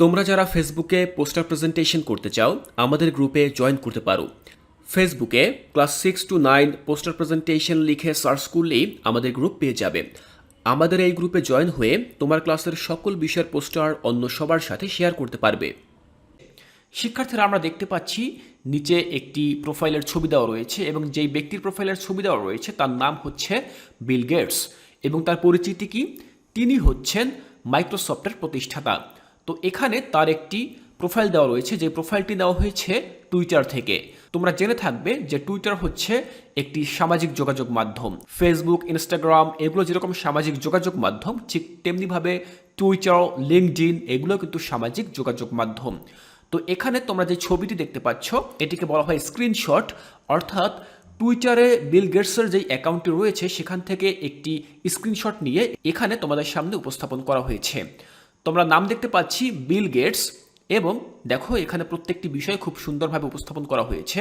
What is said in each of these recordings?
তোমরা যারা ফেসবুকে পোস্টার প্রেজেন্টেশন করতে চাও, আমাদের গ্রুপে জয়েন করতে পারো। ফেসবুকে class six to nine poster presentation লিখে সার্চ করলেই আমাদের গ্রুপ পেয়ে যাবে। আমাদের এই গ্রুপে জয়েন হয়ে তোমার ক্লাসের সকল বিষয়ের পোস্টার অন্য সবার সাথে শেয়ার করতে পারবে। শিক্ষার্থীরা, আমরা দেখতে পাচ্ছি, নিচে একটি প্রোফাইলের ছবি দেওয়া রয়েছে এবং যেই ব্যক্তির প্রোফাইলের ছবি দেওয়া রয়েছে, তার নাম হচ্ছে বিল গেটস এবং তার পরিচিতি কি? তিনি হচ্ছেন মাইক্রোসফটের প্রতিষ্ঠাতা। তো এখানে তার একটি প্রোফাইল দেওয়া রয়েছে, যে প্রোফাইলটি দেওয়া হয়েছে টুইটার থেকে। তোমরা জেনে থাকবে যে টুইটার হচ্ছে একটি সামাজিক যোগাযোগ মাধ্যম। ফেসবুক ইনস্টাগ্রাম এগুলো যেরকম সামাজিক যোগাযোগ মাধ্যম, ঠিক তেমনিভাবে টুইটার লিঙ্কডিন এগুলো কিন্তু সামাজিক যোগাযোগ মাধ্যম। তো এখানে তোমরা যে ছবিটি দেখতে পাচ্ছ, এটিকে বলা হয় স্ক্রিনশট অর্থাৎ টুইটারে বিল গেটসের যেই অ্যাকাউন্টটি রয়েছে, সেখান থেকে একটি স্ক্রিনশট নিয়ে এখানে তোমাদের সামনে উপস্থাপন করা হয়েছে। তোমরা নাম দেখতে পাচ্ছি বিল গেটস এবং দেখো এখানে প্রত্যেকটি বিষয় খুব সুন্দরভাবে উপস্থাপন করা হয়েছে।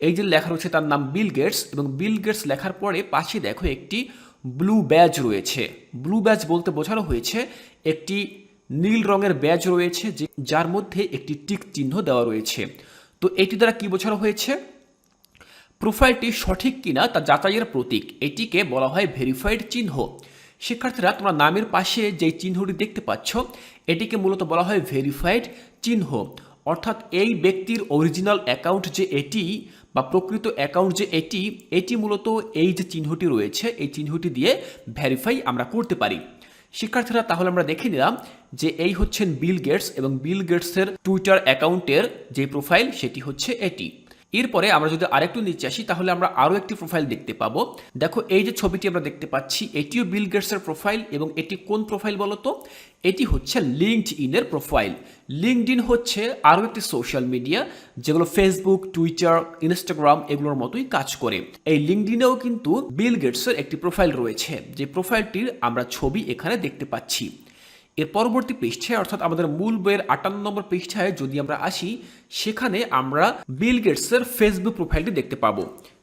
এই যে লেখা রয়েছে তার নাম বিল গেটস এবং বিল গেটস লেখার পরে পাশে দেখো একটি ব্লু ব্যাজ রয়েছে। ব্লু ব্যাজ বলতে বোঝানো হয়েছে একটি নীল রঙের ব্যাজ রয়েছে যে যার মধ্যে একটি টিক চিহ্ন দেওয়া রয়েছে। তো এটি দ্বারা কি বোঝানো হয়েছে? প্রোফাইলটি সঠিক কিনা তা যাচাইয়ের প্রতীক। এটিকে বলা হয় ভেরিফাইড চিহ্ন। শিক্ষার্থীরা তোমরা নামের পাশে যে চিহ্নটি দেখতে পাচ্ছ, এটিকে মূলত বলা হয় ভেরিফাইড চিহ্ন। অর্থাৎ এই ব্যক্তির অরিজিনাল অ্যাকাউন্ট যে এটি বা প্রকৃত অ্যাকাউন্ট যে এটি এটি মূলত এই যে চিহ্নটি রয়েছে, এই চিহ্নটি দিয়ে ভেরিফাই আমরা করতে পারি। শিক্ষার্থীরা, তাহলে আমরা দেখে নিলাম যে এই হচ্ছেন বিল গেটস এবং বিল গেটসের টুইটার অ্যাকাউন্টের যে প্রোফাইল সেটি হচ্ছে এটি। এরপরে আমরা যদি আরেকটু নিচে আসি, তাহলে আমরা আরও একটি প্রোফাইল দেখতে পাবো। দেখো, এই যে ছবিটি আমরা দেখতে পাচ্ছি, এটিও বিল গেটসের প্রোফাইল এবং এটি কোন প্রোফাইল বলতো এটি হচ্ছে লিঙ্কড ইনের প্রোফাইল লিঙ্কড ইন হচ্ছে আরও একটি সোশ্যাল মিডিয়া যেগুলো ফেসবুক টুইটার ইনস্টাগ্রাম এগুলোর মতোই কাজ করে। এই লিঙ্কড ইনেও কিন্তু বিল গেটসের একটি প্রোফাইল রয়েছে। যে প্রোফাইলটির আমরা ছবি এখানে দেখতে পাচ্ছি। এর পরবর্তী পৃষ্ঠায়, অর্থাৎ আমাদের মূল বইয়ের আটান্ন নম্বর পৃষ্ঠায় যদি আমরা আসি, সেখানে আমরা বিল গেটসের ফেসবুক প্রোফাইলটি দেখতে পাবো।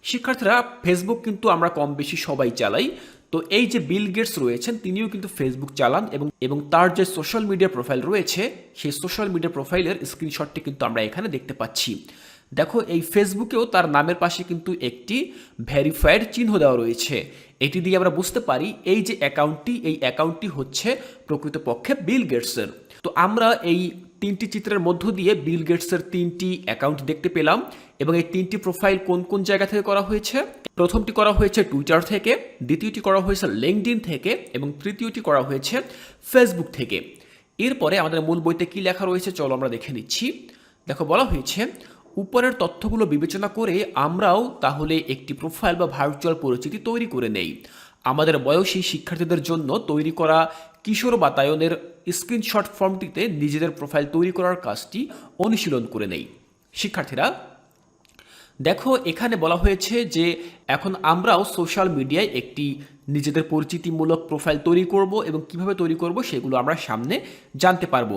শিক্ষার্থীরা, ফেসবুক কিন্তু আমরা কম বেশি সবাই চালাই। তো এই যে বিল গেটস রয়েছেন, তিনিও কিন্তু ফেসবুক চালান এবং এবং তার যে সোশ্যাল মিডিয়া প্রোফাইল রয়েছে, সেই সোশ্যাল মিডিয়া প্রোফাইলের স্ক্রিনশটটি কিন্তু আমরা এখানে দেখতে পাচ্ছি। দেখো, এই ফেসবুকেও তার নামের পাশে কিন্তু একটি ভেরিফাইড চিহ্ন দেওয়া রয়েছে। এটি দিয়ে আমরা বুঝতে পারি, এই যে অ্যাকাউন্টটি এই অ্যাকাউন্টটি হচ্ছে প্রকৃতপক্ষে বিল গেটসের তো আমরা এই তিনটি চিত্রের মধ্য দিয়ে বিল গেটসের তিনটি অ্যাকাউন্ট দেখতে পেলাম এবং এই তিনটি প্রোফাইল কোন কোন জায়গা থেকে করা হয়েছে? প্রথমটি করা হয়েছে টুইটার থেকে, দ্বিতীয়টি করা হয়েছে লিঙ্কডিন থেকে এবং তৃতীয়টি করা হয়েছে ফেসবুক থেকে। এরপরে আমাদের মূল বইতে কি লেখা রয়েছে, চলো আমরা দেখে নিচ্ছি। দেখো, বলা হয়েছে উপরের তথ্যগুলো বিবেচনা করে আমরাও তাহলে একটি প্রোফাইল বা ভার্চুয়াল পরিচিতি তৈরি করে নেই। আমাদের বয়সী শিক্ষার্থীদের জন্য তৈরি করা কিশোর বাতায়নের স্ক্রিনশট ফর্মটিতে নিজেদের প্রোফাইল তৈরি করার কাজটি অনুশীলন করে নেই। শিক্ষার্থীরা, দেখো এখানে বলা হয়েছে যে এখন আমরাও সোশ্যাল মিডিয়ায় একটি নিজেদের পরিচিতিমূলক প্রোফাইল তৈরি করব এবং কীভাবে তৈরি করব সেগুলো আমরা সামনে জানতে পারব।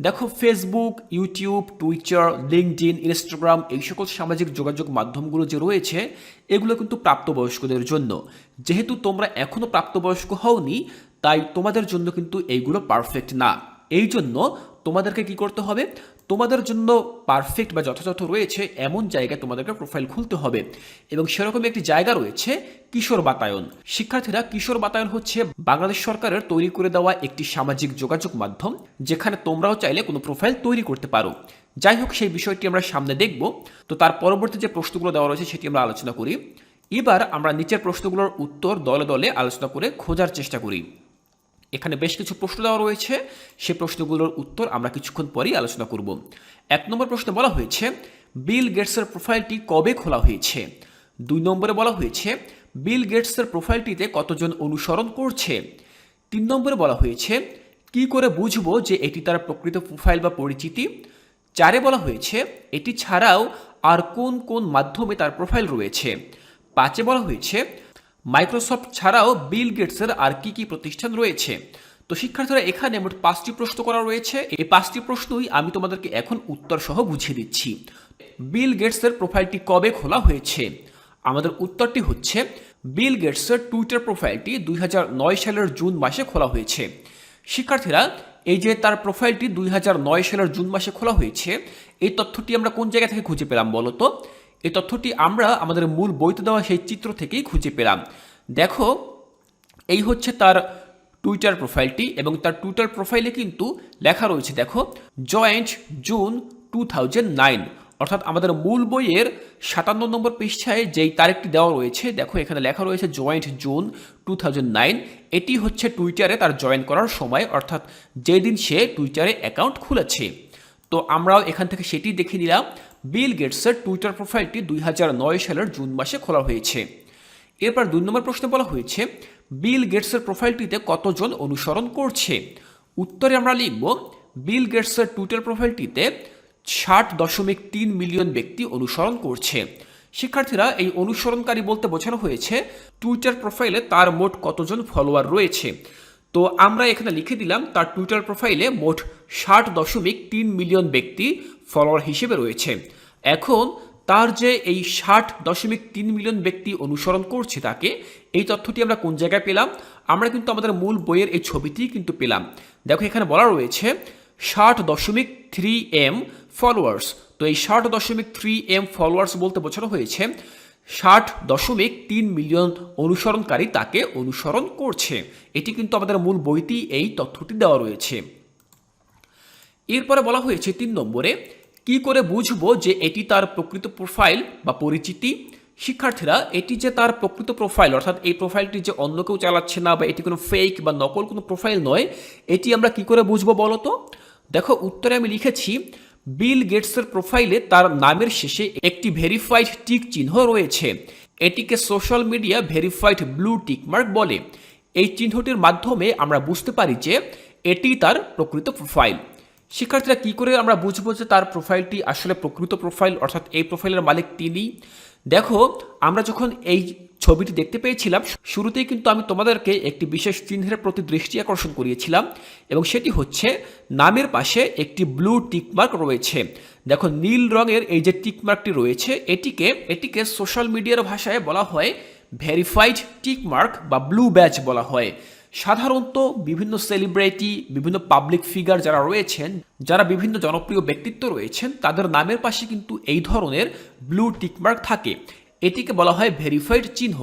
দেখো Facebook YouTube Twitter LinkedIn Instagram এই সকল সামাজিক যোগাযোগ মাধ্যমগুলো যে রয়েছে, এগুলো কিন্তু প্রাপ্তবয়স্কদের জন্য। যেহেতু তোমরা এখনও প্রাপ্তবয়স্ক হওনি, তাই তোমাদের জন্য কিন্তু এইগুলো পারফেক্ট না। এই জন্য তোমাদেরকে কি করতে হবে? তোমাদের জন্য পারফেক্ট বা যথাযথ রয়েছে এমন জায়গায় তোমাদেরকে প্রোফাইল খুলতে হবে। এবং সেরকম একটি জায়গা রয়েছে, কিশোর বাতায়ন। শিক্ষার্থীরা কিশোর বাতায়ন হচ্ছে বাংলাদেশ সরকারের তৈরি করে দেওয়া একটি সামাজিক যোগাযোগ মাধ্যম, যেখানে তোমরাও চাইলে কোনো প্রোফাইল তৈরি করতে পারো। যাই হোক, সেই বিষয়টি আমরা সামনে দেখব। তো তার পরবর্তী যে প্রশ্নগুলো দেওয়া রয়েছে সেটি আমরা আলোচনা করি। এবার আমরা নিচের প্রশ্নগুলোর উত্তর দলে দলে আলোচনা করে খোঁজার চেষ্টা করি। এখানে বেশ কিছু প্রশ্ন দেওয়া রয়েছে। সে প্রশ্নগুলোর উত্তর আমরা কিছুক্ষণ পরেই আলোচনা করব। এক নম্বর প্রশ্নে বলা হয়েছে, বিল গেটসের প্রোফাইলটি কবে খোলা হয়েছে? দুই নম্বরে বলা হয়েছে, বিল গেটসের প্রোফাইলটিতে কতজন অনুসরণ করছে? তিন নম্বরে বলা হয়েছে, কি করে বুঝব যে এটি তার প্রকৃত প্রোফাইল বা পরিচিতি? চারে বলা হয়েছে, এটি ছাড়াও আর কোন কোন মাধ্যমে তার প্রোফাইল রয়েছে? পাঁচে বলা হয়েছে মাইক্রোসফট ছাড়াও বিল গেটসের আর কি কি প্রতিষ্ঠান রয়েছে? তো শিক্ষার্থীরা এখানে মোট পাঁচটি প্রশ্ন করা রয়েছে। এই পাঁচটি প্রশ্নই আমি তোমাদেরকে এখন উত্তর সহ বুঝিয়ে দিচ্ছি। বিল গেটসের প্রোফাইলটি কবে খোলা হয়েছে? আমাদের উত্তরটি হচ্ছে, বিল গেটসের টুইটার প্রোফাইলটি দুই হাজার নয় সালের জুন মাসে খোলা হয়েছে। শিক্ষার্থীরা, এই যে তার প্রোফাইলটি দুই হাজার নয় সালের জুন মাসে খোলা হয়েছে, এই তথ্যটি আমরা কোন জায়গা থেকে খুঁজে পেলাম বলো তো? এই তথ্যটি আমরা আমাদের মূল বইতে দেওয়া সেই চিত্র থেকেই খুঁজে পেলাম। দেখো, এই হচ্ছে তার টুইটার প্রোফাইলটি এবং তার টুইটার প্রোফাইলে কিন্তু লেখা রয়েছে, দেখো জয়েন্ট জুন টু অর্থাৎ আমাদের মূল বইয়ের সাতান্ন নম্বর পৃষ্ঠায় যেই তারিখটি দেওয়া রয়েছে, দেখো, এখানে লেখা রয়েছে জয়েন্ট জুন টু এটি হচ্ছে টুইটারে তার জয়েন করার সময়, অর্থাৎ যেদিন সে টুইটারে অ্যাকাউন্ট খুলেছে। তো আমরাও এখান থেকে সেটি দেখে নিলাম। বিল গেটসের টুইটার প্রোফাইলটি দুই হাজার নয় সালের জুন মাসে খোলা হয়েছে। এরপর দুই নম্বর প্রশ্নে বলা হয়েছে, বিল গেটসের প্রোফাইলটিতে কতজন অনুসরণ করছে? উত্তরে আমরা লিখব, বিল গেটসের টুইটার প্রোফাইলটিতে ষাট দশমিক তিন মিলিয়ন ব্যক্তি অনুসরণ করছে। শিক্ষার্থীরা এই অনুসরণকারী বলতে বোঝানো হয়েছে, টুইটার প্রোফাইলে তার মোট কতজন ফলোয়ার রয়েছে। তো আমরা এখানে লিখে দিলাম, তার টুইটার প্রোফাইলে মোট ষাট দশমিক তিন মিলিয়ন ব্যক্তি ফলোয়ার হিসেবে রয়েছে। এখন তার যে এই ষাট দশমিক তিন মিলিয়ন ব্যক্তি অনুসরণ করছে তাকে, এই তথ্যটি আমরা কোন জায়গায় পেলাম? আমরা কিন্তু আমাদের মূল বইয়ের এই ছবিটি কিন্তু পেলাম। দেখো এখানে বলা রয়েছে, ষাট দশমিক থ্রি এম ফলোয়ার্স। তো এই ষাট দশমিক থ্রি এম ফলোয়ার্স বলতে বোঝানো হয়েছে, ষাট দশমিক তিন মিলিয়ন অনুসরণকারী তাকে অনুসরণ করছে। এটি কিন্তু আমাদের মূল বইটি, এই তথ্যটি দেওয়া রয়েছে। এরপরে বলা হয়েছে তিন নম্বরে, কি করে বুঝব যে এটি তার প্রকৃত প্রোফাইল বা পরিচিতি? শিক্ষার্থীরা, এটি যে তার প্রকৃত প্রোফাইল অর্থাৎ এই প্রোফাইলটি যে অন্য কেউ চালাচ্ছে না বা এটি কোনো ফেক বা নকল কোনো প্রোফাইল নয়, এটি আমরা কি করে বুঝব বলো তো? দেখো, উত্তরে আমি লিখেছি, বিল গেটসের প্রোফাইলে তার নামের শেষে একটি ভেরিফাইড টিক চিহ্ন রয়েছে। এটিকে social media verified blue tick mark বলে। এই চিহ্নটির মাধ্যমে আমরা বুঝতে পারি যে এটি তার প্রকৃত প্রোফাইল শিক্ষার্থীরা কি করে আমরা বুঝব যে তার প্রোফাইলটি আসলে প্রকৃত প্রোফাইল অর্থাৎ এই প্রোফাইলের মালিক তিনি? দেখো, আমরা যখন এই ছবিটি দেখতে পেয়েছিলাম, শুরুতেই কিন্তু আমি তোমাদেরকে একটি বিশেষ চিহ্নের প্রতি দৃষ্টি আকর্ষণ করিয়েছিলাম এবং সেটি হচ্ছে নামের পাশে একটি ব্লু টিকমার্ক রয়েছে। দেখো, নীল রঙের এই যে টিকমার্কটি রয়েছে, এটিকে এটিকে সোশ্যাল মিডিয়ার ভাষায় বলা হয় ভেরিফাইড টিকমার্ক বা ব্লু ব্যাচ বলা হয়। সাধারণত বিভিন্ন সেলিব্রিটি বিভিন্ন পাবলিক ফিগার যারা রয়েছেন, যারা বিভিন্ন জনপ্রিয় ব্যক্তিত্ব রয়েছেন, তাদের নামের পাশে কিন্তু এই ধরনের ব্লু টিকমার্ক থাকে। এটিকে বলা হয় ভেরিফাইড চিহ্ন।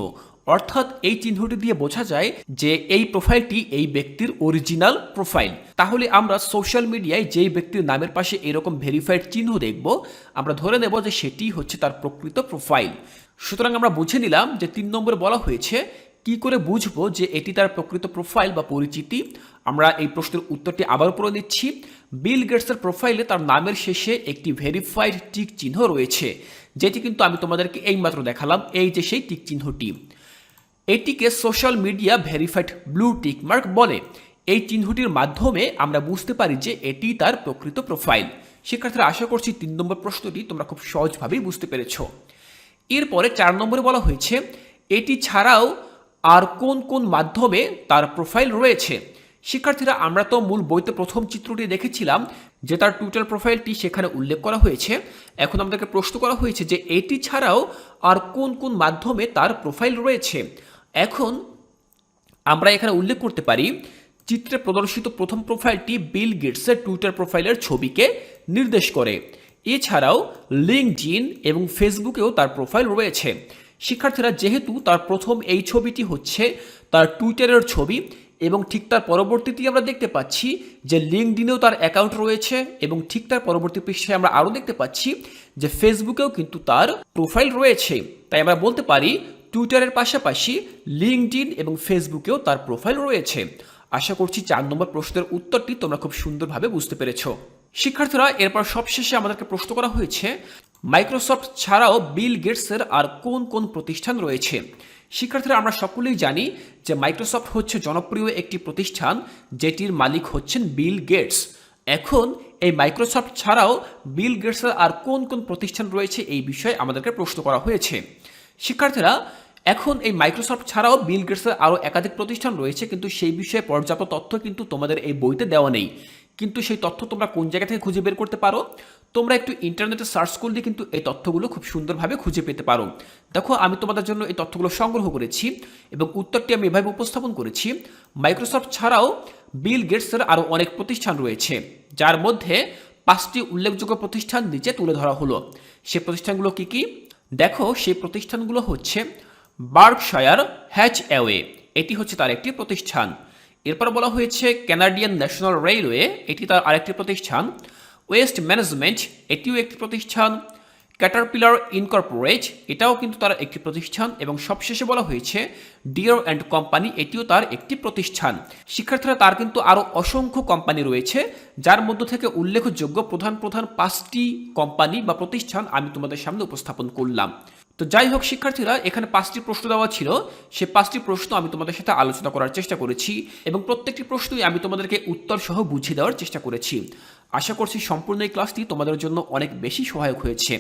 অর্থাৎ এই চিহ্নটি দিয়ে বোঝা যায় যে এই প্রোফাইলটি এই ব্যক্তির অরিজিনাল প্রোফাইল তাহলে আমরা সোশ্যাল মিডিয়ায় যেই ব্যক্তির নামের পাশে এরকম ভেরিফাইড চিহ্ন দেখব, আমরা ধরে নেব যে সেটি হচ্ছে তার প্রকৃত প্রোফাইল সুতরাং আমরা বুঝে নিলাম যে তিন নম্বরে বলা হয়েছে কি করে বুঝব যে এটি তার প্রকৃত প্রোফাইল বা পরিচিতি? আমরা এই প্রশ্নের উত্তরটি আবার পড়ে নিচ্ছি বিল গেটসের প্রোফাইলে তার নামের শেষে একটি ভেরিফাইড টিক চিহ্ন রয়েছে, যেটি কিন্তু আমি তোমাদেরকে এইমাত্র দেখালাম, এই যে সেই টিক চিহ্নটি। এটিকে social media verified blue tick mark বলে। এই চিহ্নটির মাধ্যমে আমরা বুঝতে পারি যে এটি তার প্রকৃত প্রোফাইল শিক্ষার্থীরা, আশা করছি তিন নম্বর প্রশ্নটি তোমরা খুব সহজভাবেই বুঝতে পেরেছ। এরপরে চার নম্বরে বলা হয়েছে, এটি ছাড়াও আর কোন কোন মাধ্যমে তার প্রোফাইল রয়েছে? শিক্ষার্থীরা, আমরা তো মূল বইতে প্রথম চিত্রটি দেখেছিলাম, যে তার টুইটার প্রোফাইলটি সেখানে উল্লেখ করা হয়েছে। এখন আমাদেরকে প্রশ্ন করা হয়েছে যে এটি ছাড়াও আর কোন কোন মাধ্যমে তার প্রোফাইল রয়েছে? এখন আমরা এখানে উল্লেখ করতে পারি, চিত্রে প্রদর্শিত প্রথম প্রোফাইলটি বিল গেটসের টুইটার প্রোফাইলের ছবিকে নির্দেশ করে। এছাড়াও লিঙ্কডিন এবং ফেসবুকেও তার প্রোফাইল রয়েছে। শিক্ষার্থীরা যেহেতু তার প্রথম এই ছবিটি হচ্ছে তার টুইটারের ছবি এবং ঠিক তার পরবর্তীতে আমরা দেখতে পাচ্ছি যে লিঙ্কডিনেও তার অ্যাকাউন্ট রয়েছে এবং ঠিক তার পরবর্তী পৃষ্ঠায় আমরা আরও দেখতে পাচ্ছি যে ফেসবুকেও কিন্তু তার প্রোফাইল রয়েছে। তাই আমরা বলতে পারি টুইটারের পাশাপাশি লিঙ্কডিন এবং ফেসবুকেও তার প্রোফাইল রয়েছে। আশা করছি চার নম্বর প্রশ্নের উত্তরটি তোমরা খুব সুন্দরভাবে বুঝতে পেরেছ। শিক্ষার্থীরা, এরপর সবশেষে আমাদেরকে প্রশ্ন করা হয়েছে মাইক্রোসফট ছাড়াও বিল গেটসের আর কোন কোন প্রতিষ্ঠান রয়েছে? শিক্ষার্থীরা, আমরা সকলেই জানি যে মাইক্রোসফট হচ্ছে জনপ্রিয় একটি প্রতিষ্ঠান, যেটির মালিক হচ্ছেন বিল গেটস এখন এই মাইক্রোসফট ছাড়াও বিল গেটসের আর কোন কোন প্রতিষ্ঠান রয়েছে এই বিষয়ে আমাদেরকে প্রশ্ন করা হয়েছে। শিক্ষার্থীরা, এখন এই মাইক্রোসফট ছাড়াও বিল গেটসের আরও একাধিক প্রতিষ্ঠান রয়েছে, কিন্তু সেই বিষয়ে পর্যাপ্ত তথ্য কিন্তু তোমাদের এই বইতে দেওয়া নেই। কিন্তু সেই তথ্য তোমরা কোন জায়গা থেকে খুঁজে বের করতে পারো? তোমরা একটু ইন্টারনেটে সার্চ করলে কিন্তু এই তথ্যগুলো খুব সুন্দরভাবে খুঁজে পেতে পারো। দেখো, আমি তোমাদের জন্য এই তথ্যগুলো সংগ্রহ করেছি এবং উত্তরটি আমি এভাবে উপস্থাপন করেছি। মাইক্রোসফট ছাড়াও বিল গেটসের আরও অনেক প্রতিষ্ঠান রয়েছে, যার মধ্যে পাঁচটি উল্লেখযোগ্য প্রতিষ্ঠান নিচে তুলে ধরা হলো। সে প্রতিষ্ঠানগুলো কি কি? দেখো, সেই প্রতিষ্ঠানগুলো হচ্ছে বার্কশায়ার হ্যাচ অ্যাওয়ে এটি হচ্ছে তার একটি প্রতিষ্ঠান। এরপর বলা হয়েছে ক্যানাডিয়ান ন্যাশনাল রেলওয়ে এটি তার আরেকটি প্রতিষ্ঠান। ওয়েস্ট ম্যানেজমেন্ট এটিও একটি প্রতিষ্ঠান। ক্যাটারপিলার ইনকর্পোরেট এটাও কিন্তু তার একটি প্রতিষ্ঠান এবং সবশেষে বলা হয়েছে ডিয়ার অ্যান্ড কোম্পানি এটিও তার একটি প্রতিষ্ঠান। শিক্ষার্থীরা তার কিন্তু আরও অসংখ্য কোম্পানি রয়েছে, যার মধ্য থেকে উল্লেখযোগ্য প্রধান প্রধান পাঁচটি কোম্পানি বা প্রতিষ্ঠান আমি তোমাদের সামনে উপস্থাপন করলাম। তো যাই হোক শিক্ষার্থীরা, এখানে পাঁচটি প্রশ্ন দেওয়া ছিল। সে পাঁচটি প্রশ্ন আমি তোমাদের সাথে আলোচনা করার চেষ্টা করেছি এবং প্রত্যেকটি প্রশ্নই আমি তোমাদেরকে উত্তর সহ বুঝিয়ে দেওয়ার চেষ্টা করেছি। আশা করছি সম্পূর্ণ এই ক্লাসটি তোমাদের জন্য অনেক বেশি সহায়ক হয়েছে।